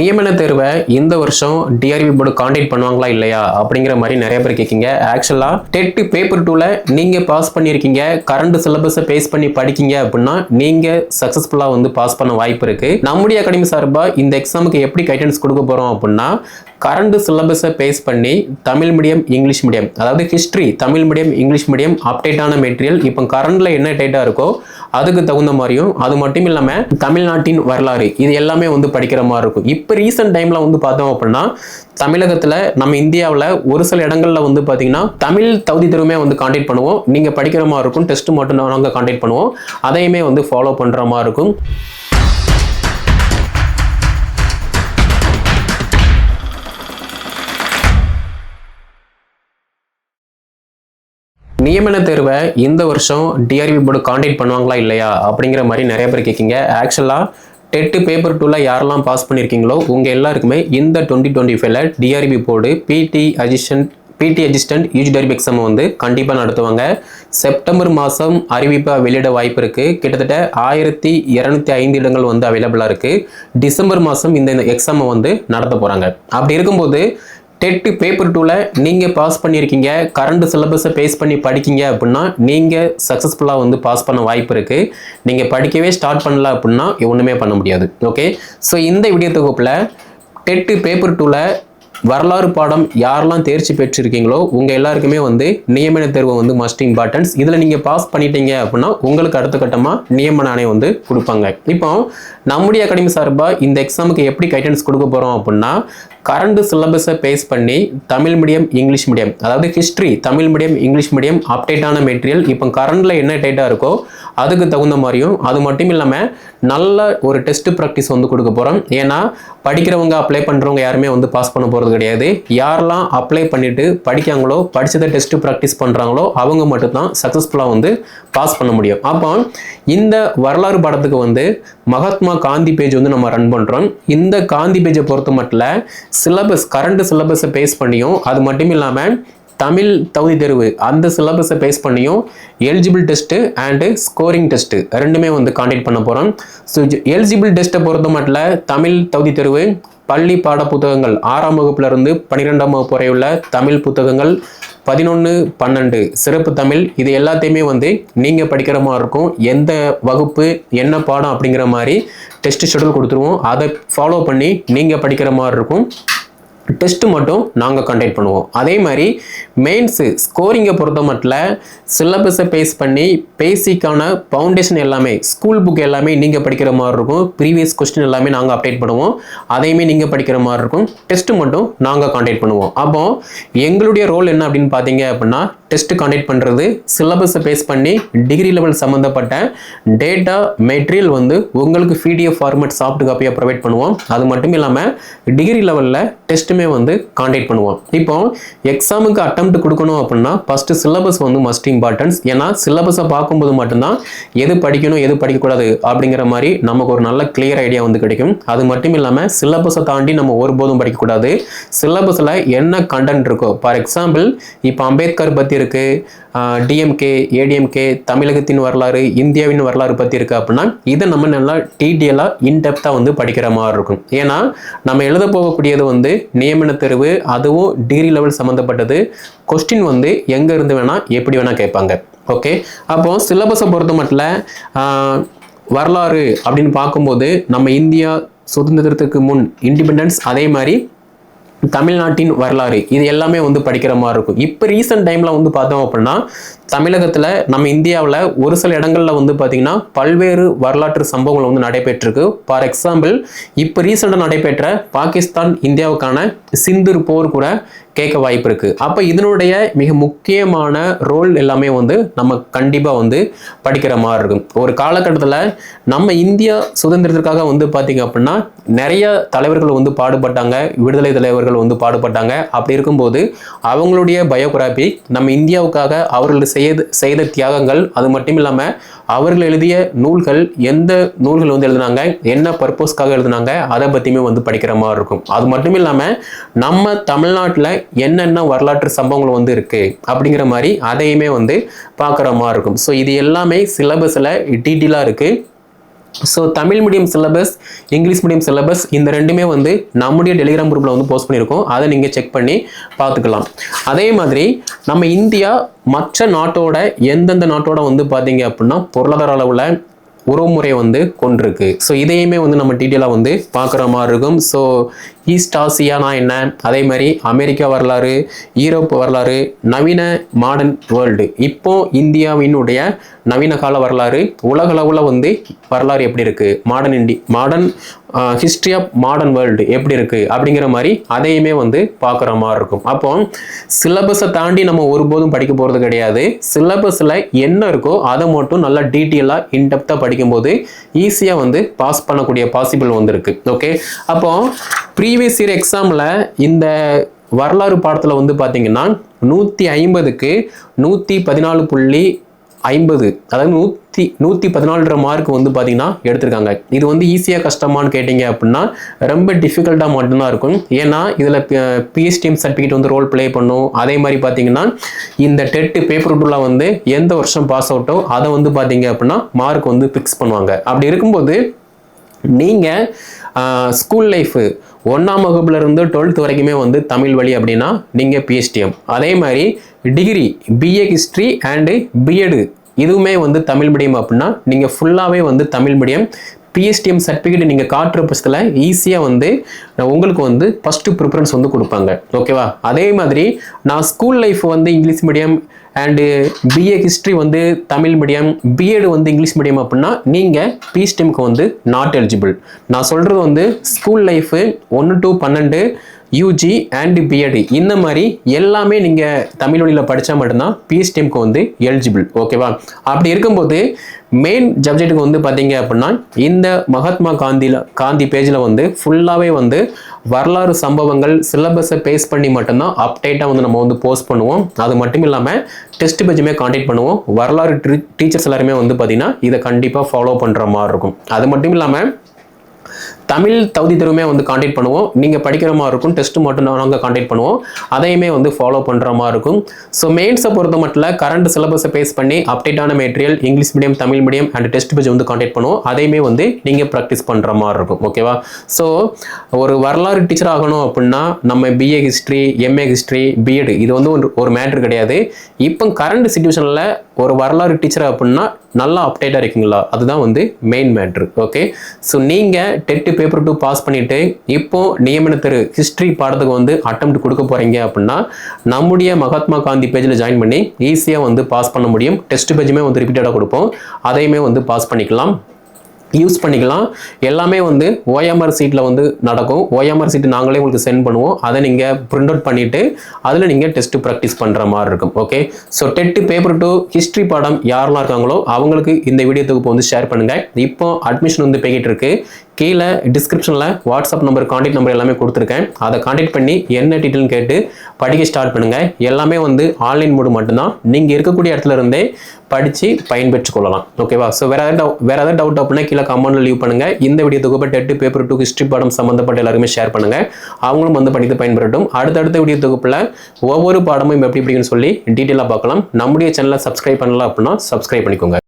நியமன தேர்வை இந்த வருஷம் டிஆர்பி போர்டு காண்டாக்ட் பண்ணுவாங்களா இல்லையா அப்படிங்கிற மாதிரி நிறைய பேர் கேட்கீங்க. ஆக்சுவலாக டெட் பேப்பர் டூவில் நீங்கள் பாஸ் பண்ணியிருக்கீங்க. கரண்ட் சிலபஸை பேஸ் பண்ணி படிக்கீங்க அப்படின்னா நீங்கள் சக்ஸஸ்ஃபுல்லாக வந்து பாஸ் பண்ண வாய்ப்பு இருக்குது நம்முடைய அகாடமி சார்பாக இந்த எக்ஸாமுக்கு எப்படி கைடன்ஸ் கொடுக்க போகிறோம் அப்படின்னா கரண்ட் சிலபஸை பேஸ் பண்ணி தமிழ் மீடியம் இங்கிலீஷ் மீடியம் அதாவது history Tamil medium English medium அப்டேட்டான material இப்போ கரண்டில் என்ன டேட்டா இருக்கோ அதுக்கு தகுந்த மாதிரியும் அது மட்டும் இல்லாமல் தமிழ்நாட்டின் வரலாறு இது எல்லாமே வந்து படிக்கிற மாதிரி இருக்கும். இப்போ ரீசெண்ட் டைமில் வந்து பார்த்தோம் அப்படின்னா தமிழகத்தில் நம்ம இந்தியாவில் ஒரு சில இடங்களில் வந்து பார்த்தீங்கன்னா தமிழ் தகுதி தெருவுமே வந்து காண்டாக்ட் பண்ணுவோம். நீங்கள் படிக்கிற மாதிரி இருக்கும் டெஸ்ட் மட்டும் நாங்கள் காண்டாக்ட் பண்ணுவோம். அதையுமே வந்து ஃபாலோ பண்ணுற மாதிரி இருக்கும். நியமன தேர்வை இந்த வருஷம் டிஆர்பி போர்டு காண்டக்ட் பண்ணுவாங்களா இல்லையா அப்படிங்கிற மாதிரி நிறைய பேர் கேட்கீங்க. ஆக்சுவலாக டெட்டு பேப்பர் டூவில் யாரெல்லாம் பாஸ் பண்ணியிருக்கீங்களோ உங்கள் எல்லாருக்குமே இந்த டுவெண்ட்டி டுவெண்ட்டி ஃபைவ்ல TRB board BT assistant BT assistant UG exam வந்து கண்டிப்பாக நடத்துவாங்க. செப்டம்பர் மாதம் அறிவிப்பாக வெளியிட வாய்ப்பு இருக்குது கிட்டத்தட்ட ஆயிரத்தி இரநூத்தி ஐந்து இடங்கள் வந்து அவைலபிளாக இருக்குது டிசம்பர் மாதம் இந்த எக்ஸாமை வந்து நடத்த போகிறாங்க அப்படி இருக்கும்போது டெட்டு பேப்பர் டூவில் நீங்கள் பாஸ் பண்ணியிருக்கீங்க கரண்ட் சிலபஸை பேஸ் பண்ணி படிக்கீங்க அப்படின்னா நீங்கள் சக்ஸஸ்ஃபுல்லாக வந்து பாஸ் பண்ண வாய்ப்பு இருக்குது நீங்கள் படிக்கவே ஸ்டார்ட் பண்ணல அப்படின்னா ஒன்றுமே பண்ண முடியாது. ஓகே ஸோ இந்த வீடியோ தொகுப்பில் டெட்டு பேப்பர் டூவில் வரலாறு பாடம் யாரெல்லாம் தேர்ச்சி பெற்றிருக்கீங்களோ உங்கள் எல்லாருக்குமே வந்து நியமன தேர்வு வந்து மஸ்ட் இம்பார்ட்டன்ஸ் இதில் நீங்கள் பாஸ் பண்ணிட்டீங்க அப்படின்னா உங்களுக்கு அடுத்த கட்டமாக நியமன ஆணையம் வந்து கொடுப்பாங்க. இப்போ நம்முடைய அகாடமி சார்பாக இந்த எக்ஸாமுக்கு எப்படி கைடன்ஸ் கொடுக்க போகிறோம் அப்படின்னா கரண்ட் சிலபஸை பேஸ் பண்ணி தமிழ் மீடியம் இங்கிலீஷ் மீடியம் அதாவது history Tamil medium English medium அப்டேட்டான material இப்போ கரண்டில் என்ன டேட்டாக இருக்கோ அதுக்கு தகுந்த மாதிரியும் அது மட்டும் இல்லாமல் நல்ல ஒரு டெஸ்ட் ப்ராக்டிஸ் வந்து கொடுக்க போகிறோம் ஏன்னா படிக்கிறவங்க அப்ளை பண்ணுறவங்க யாருமே வந்து பாஸ் பண்ண போகிறது கிடையாது. யாரெல்லாம் அப்ளை பண்ணிட்டு படிக்காங்களோ படித்ததை டெஸ்ட் ப்ராக்டிஸ் பண்ணுறாங்களோ அவங்க மட்டும்தான் சக்ஸஸ்ஃபுல்லாக வந்து பாஸ் பண்ண முடியும். அப்போ இந்த வரலாறு பாடத்துக்கு வந்து மகாத்மா காந்தி பேஜ் வந்து நம்ம ரன் பண்ணுறோம் இந்த காந்தி பேஜை பொறுத்த மட்டும் சிலபஸ் கரண்ட் சிலபஸை பேஸ் பண்ணியும் அது மட்டும் இல்லாமல் தமிழ் தகுதி தேர்வு அந்த சிலபஸை பேஸ் பண்ணியும் eligible test and scoring test ரெண்டுமே வந்து காண்டக்ட் பண்ண போகிறோம் ஸோ எலிஜிபிள் டெஸ்ட்டை பொறுத்த மட்டும் தமிழ் தகுதி தேர்வு பள்ளி பாட புத்தகங்கள் ஆறாம் வகுப்புலேருந்து பன்னிரெண்டாம் வகுப்பு வரை உள்ள தமிழ் புத்தகங்கள் பதினொன்று பன்னெண்டு. சிறப்பு தமிழ் இது எல்லாத்தையுமே வந்து நீங்கள் படிக்கிற மாதிரி இருக்கும். எந்த வகுப்பு என்ன பாடம் அப்படிங்கிற மாதிரி டெஸ்ட் ஷெடியூல் கொடுத்துருவோம். அதை ஃபாலோ பண்ணி நீங்கள் படிக்கிற மாதிரி இருக்கும். டெஸ்ட் மட்டும் நாங்கள் கண்டக்ட் பண்ணுவோம். அதே மாதிரி மெயின்ஸு ஸ்கோரிங்கை பொறுத்த மட்டும் சிலபஸை பேஸ் பண்ணி பேசிக்கான ஃபவுண்டேஷன் எல்லாமே ஸ்கூல் புக் எல்லாமே நீங்கள் படிக்கிற மாதிரி இருக்கும். ப்ரீவியஸ் கொஸ்டின் எல்லாமே நாங்கள் அப்டேட் பண்ணுவோம். அதையுமே நீங்கள் படிக்கிற மாதிரி இருக்கும். டெஸ்ட்டு மட்டும் நாங்கள் காண்டாக்ட் பண்ணுவோம். அப்போ எங்களுடைய ரோல் என்ன அப்படின்னு பார்த்தீங்க அப்படின்னா டெஸ்ட் காண்டாக்ட் பண்ணுறது சிலபஸை பேஸ் பண்ணி டிகிரி லெவல் சம்மந்தப்பட்ட டேட்டா மெட்டீரியல் வந்து உங்களுக்கு பிடிஎஃப் ஃபார்மேட் சாஃப்ட் காப்பியாக ப்ரொவைட் பண்ணுவோம். அது மட்டும் இல்லாமல் டிகிரி லெவலில் டெஸ்ட்டுமே வந்து காண்டாக்ட் பண்ணுவோம் இப்போ எக்ஸாமுக்கு அட்டம் கொடுக்கணும் அப்படின்னா ஃபஸ்ட்டு சிலபஸ் வந்து மஸ்ட் இம்பார்ட்டன்ஸ் ஏன்னா சிலபஸை பார்க்கும்போது மட்டும்தான் எது படிக்கணும் எது படிக்கக்கூடாது அப்படிங்கிற மாதிரி நமக்கு ஒரு நல்ல கிளியர் ஐடியா வந்து கிடைக்கும். அது மட்டும் இல்லாமல் சிலபஸை தாண்டி நம்ம ஒருபோதும் படிக்கக்கூடாது. சிலபஸில் என்ன கண்டென்ட் இருக்கோ ஃபார் எக்ஸாம்பிள் இப்போ அம்பேத்கர் பற்றி இருக்கு டிஎம்கே ஏடிஎம்கே தமிழகத்தின் வரலாறு இந்தியாவின் வரலாறு பற்றி இருக்கு அப்படின்னா இதை நம்ம நல்லா டீட்டெயிலாக இன்டெப்த்தாக வந்து படிக்கிற மாதிரி இருக்கும். ஏன்னா நம்ம எழுத போகக்கூடியது வந்து நியமன தேர்வு அதுவும் டிகிரி லெவல் சம்மந்தப்பட்டது கொஸ்டின் வந்து எங்கே இருந்து வேணால் எப்படி வேணால் கேட்பாங்க. ஓகே அப்போ சிலபஸை பொறுத்த மட்டும் வரலாறு அப்படின்னு பார்க்கும்போது நம்ம இந்தியா சுதந்திரத்துக்கு முன் இண்டிபெண்டன்ஸ் அதே மாதிரி தமிழ்நாட்டின் வரலாறு இது எல்லாமே வந்து படிக்கிற மாதிரி இருக்கும். இப்போ ரீசெண்ட் டைமில் வந்து பார்த்தோம் அப்படின்னா தமிழகத்தில் நம்ம இந்தியாவில் ஒரு சில இடங்களில் வந்து பார்த்திங்கன்னா பல்வேறு வரலாற்று சம்பவங்கள் வந்து நடைபெற்றிருக்கு. ஃபார் எக்ஸாம்பிள் இப்போ ரீசெண்டாக நடைபெற்ற பாகிஸ்தான் இந்தியாவுக்கான சிந்தூர் போர் கூட கேட்க வாய்ப்பு இருக்குது அப்போ இதனுடைய மிக முக்கியமான ரோல் எல்லாமே வந்து நம்ம கண்டிப்பாக வந்து படிக்கிற மாதிரி இருக்கும். ஒரு காலகட்டத்தில் நம்ம இந்தியா சுதந்திரத்திற்காக வந்து பார்த்திங்க அப்படின்னா நிறைய தலைவர்கள் வந்து பாடுபட்டாங்க விடுதலை தலைவர்கள் வந்து பாடுபட்டாங்க. அப்படி இருக்கும்போது அவங்களுடைய பயோகிராபி நம்ம இந்தியாவுக்காக அவர்கள் செய்த செய்த தியாகங்கள் அது மட்டும் இல்லாமல் அவர்கள் எழுதிய நூல்கள் எந்த நூல்கள் வந்து எழுதினாங்க என்ன பர்பஸ்க்காக எழுதினாங்க அதை பற்றியுமே வந்து படிக்கிற மாதிரி இருக்கும். அது மட்டும் இல்லாமல் நம்ம தமிழ்நாட்டில் என்னென்ன வரலாற்று சம்பவங்கள் வந்து இருக்குது அப்படிங்கிற மாதிரி அதையுமே வந்து பார்க்குற மாதிரி இருக்கும். ஸோ இது எல்லாமே சிலபஸில் டீட்டெயிலாக இருக்குது so Tamil medium syllabus English medium syllabus இந்த ரெண்டுமே வந்து நம்முடைய டெலிகிராம் குரூப்பில் வந்து போஸ்ட் பண்ணியிருக்கோம். அதை நீங்கள் செக் பண்ணி பார்த்துக்கலாம். அதே மாதிரி நம்ம இந்தியா மற்ற நாட்டோட எந்தெந்த நாட்டோட வந்து பார்த்தீங்க அப்படின்னா பொருளாதார அளவில் உறவுமுறை வந்து கொண்டிருக்கு. ஸோ இதையுமே வந்து நம்ம டீட்டெயிலாக வந்து பார்க்குற மாதிரி இருக்கும். ஸோ ஈஸ்ட் ஆசியானா என்ன? அதே மாதிரி அமெரிக்கா வரலாறு ஈரோப் வரலாறு நவீன மாடர்ன் வேர்ல்டு இப்போ இந்தியாவினுடைய நவீன கால வரலாறு உலகளவில் வந்து வரலாறு எப்படி இருக்குது modern India modern history of modern world எப்படி இருக்குது அப்படிங்கிற மாதிரி அதையுமே வந்து பார்க்குற மாதிரி இருக்கும். அப்போ சிலபஸை தாண்டி நம்ம ஒருபோதும் படிக்க போகிறது கிடையாது. சிலபஸில் என்ன இருக்கோ அதை மட்டும் நல்லா டீட்டெயிலாக இன்டெப்த்தாக படிக்கும்போது ஈஸியாக வந்து பாஸ் பண்ணக்கூடிய பாசிபிள் வந்துருக்கு. ஓகே அப்போ ப்ரீவியஸ் இயர் எக்ஸாமில் இந்த வரலாறு பாடத்தில் வந்து பார்த்தீங்கன்னா நூற்றி ஐம்பதுக்கு நூற்றி பதினாலு புள்ளி ஐம்பது அதாவது நூற்றி நூற்றி பதினாலரை மார்க் வந்து பார்த்தீங்கன்னா எடுத்திருக்காங்க. இது வந்து ஈஸியாக கஷ்டமான்னு கேட்டிங்க அப்படின்னா ரொம்ப டிஃபிகல்ட்டாக மட்டும்தான் இருக்கும். ஏன்னா இதில் பிஎஸ்டிஎம் சர்டிஃபிகேட் வந்து ரோல் ப்ளே பண்ணும். அதே மாதிரி பார்த்தீங்கன்னா இந்த டெட்டு பேப்பர் டூலாம் வந்து எந்த வருஷம் பாஸ் அவுட்டோ அதை வந்து பார்த்தீங்க அப்படின்னா மார்க் வந்து ஃபிக்ஸ் பண்ணுவாங்க. அப்படி இருக்கும்போது நீங்கள் ஸ்கூல் லைஃபு ஒன்றாம் வகுப்புலேருந்து டுவெல்த் வரைக்குமே வந்து தமிழ் வழி அப்படின்னா நீங்கள் பிஎஸ்டிஎம் அதே மாதிரி degree BA history and BEd இதுவுமே வந்து தமிழ் மீடியம் அப்படின்னா நீங்கள் ஃபுல்லாகவே வந்து தமிழ் மீடியம் பிஎஸ்டிஎம் சர்டிஃபிகேட் நீங்கள் காட்டுற பட்சத்தில் ஈஸியாக வந்து உங்களுக்கு வந்து ஃபஸ்ட்டு ப்ரிஃபரன்ஸ் வந்து கொடுப்பாங்க. ஓகேவா அதே மாதிரி நான் ஸ்கூல் லைஃப் வந்து English medium and BA history வந்து தமிழ் மீடியம் பிஎட் வந்து இங்கிலீஷ் மீடியம் அப்படின்னா நீங்கள் பி ஸ்டீமுக்கு வந்து நாட் எலிஜிபிள் நான் சொல்கிறது வந்து ஸ்கூல் லைஃபு ஒன்று டு பன்னெண்டு யூஜி அண்டு பிஎட் இந்த மாதிரி எல்லாமே நீங்கள் தமிழ் வழியில் படித்தா மட்டும்தான் பிஎஸ்டிஎம்க்கு வந்து எலிஜிபிள் ஓகேவா அப்படி இருக்கும்போது மெயின் சப்ஜெக்ட்டுக்கு வந்து பார்த்தீங்க அப்படின்னா இந்த மகாத்மா காந்தியில் காந்தி பேஜில் வந்து ஃபுல்லாகவே வந்து வரலாறு சம்பவங்கள் சிலபஸை பேஸ் பண்ணி மட்டும்தான் அப்டேட்டாக வந்து நம்ம வந்து போஸ்ட் பண்ணுவோம். அது மட்டும் இல்லாமல் டெஸ்ட் பேஜுமே காண்டாக்ட் பண்ணுவோம். வரலாறு டீச்சர்ஸ் எல்லாருமே வந்து பார்த்தீங்கன்னா இதை கண்டிப்பாக ஃபாலோ பண்ணுற மாதிரி இருக்கும். அது மட்டும் இல்லாமல் தமிழ் தகுதி தெருவுமே வந்து காண்டாக்ட் பண்ணுவோம். நீங்கள் படிக்கிற மாதிரி இருக்கும் டெஸ்ட் மட்டும் நாங்கள் காண்டாக்ட் பண்ணுவோம். அதையுமே வந்து ஃபாலோ பண்ணுற மாதிரி இருக்கும். ஸோ மெயின்ஸை பொறுத்த மட்டும் கரண்ட் சிலபஸை பேஸ் பண்ணி அப்டேட்டான material English medium Tamil medium and test page வந்து காண்டாக்ட் பண்ணுவோம். அதையுமே வந்து நீங்கள் ப்ராக்டிஸ் பண்ணுற மாதிரி இருக்கும். ஓகேவா ஸோ ஒரு வரலாறு டீச்சர் ஆகணும் அப்படின்னா நம்ம BA history MA history BEd இது வந்து ஒரு ஒரு மேட்ரு கிடையாது. இப்போ கரண்ட் சுச்சுவேஷனில் ஒரு வரலாறு டீச்சர் அப்படின்னா நல்லா அப்டேட்டாக இருக்கீங்களா? அதுதான் வந்து மெயின் மேட்ரு ஓகே ஸோ நீங்கள் டெட்டு பேப்பர் டூ பாஸ் பண்ணிவிட்டு இப்போ நியமன தெரு ஹிஸ்ட்ரி பாடத்துக்கு வந்து அட்டம் கொடுக்க போகிறீங்க அப்படின்னா நம்முடைய மகாத்மா காந்தி பேஜில் ஜாயின் பண்ணி ஈஸியாக வந்து பாஸ் பண்ண முடியும். டெஸ்ட் பேஜுமே வந்து ரிப்பீட்டடாக கொடுப்போம். அதையுமே வந்து பாஸ் பண்ணிக்கலாம். யூஸ் பண்ணிக்கலாம். எல்லாமே வந்து ஓஎம்ஆர் சீட்டில் வந்து நடக்கும். ஓஎம்ஆர் சீட்டு நாங்களே உங்களுக்கு சென்ட் பண்ணுவோம். அதை நீங்கள் பிரிண்ட் அவுட் பண்ணிவிட்டு அதில் நீங்கள் டெஸ்ட்டு ப்ராக்டிஸ் பண்ணுற மாதிரி இருக்கும். Okay so TET paper two history பாடம் யாரெல்லாம் இருக்காங்களோ அவங்களுக்கு இந்த வீடியோ தொகுப்பு வந்து ஷேர் பண்ணுங்கள் இப்போ அட்மிஷன் வந்து போய்கிட்டு இருக்கு. கீழே டிஸ்கிரிப்ஷனில் வாட்ஸ்அப் நம்பர் காண்டாக்ட் நம்பர் எல்லாமே கொடுத்துருக்கேன். அதை காண்டாக்ட் பண்ணி என்ன டீட்டெயில்னு கேட்டு படிக்க ஸ்டார்ட் பண்ணுங்கள் எல்லாமே வந்து ஆன்லைன் மோடு மட்டும்தான். நீங்கள் இருக்கக்கூடிய இடத்துல இருந்தே படித்து பயன்பெற்று கொள்ளலாம் ஓகேவா ஸோ வேறு ஏதாவது டவு வேறு ஏதாவது டவுட் அப்படின்னா கீழே கமெண்ட்டில் லீவ் பண்ணுங்கள் இந்த வீடியோ தொகுப்பு டெட்டு பேப்பர் டூ ஹிஸ்ட்ரி பாடம் சம்மந்தப்பட்ட எல்லாருமே ஷேர் பண்ணுங்கள் அவங்களும் வந்து படித்து பயன்பெறட்டும். அடுத்தடுத்த வீடியோ தொகுப்பில் ஒவ்வொரு பாடமும் எப்படி எப்படின்னு சொல்லி டீட்டெயிலாக பார்க்கலாம். நம்முடைய சேனலை சப்ஸ்கிரைப் பண்ணலாம் அப்படின்னா சப்ஸ்கிரைப் பண்ணிக்கோங்க.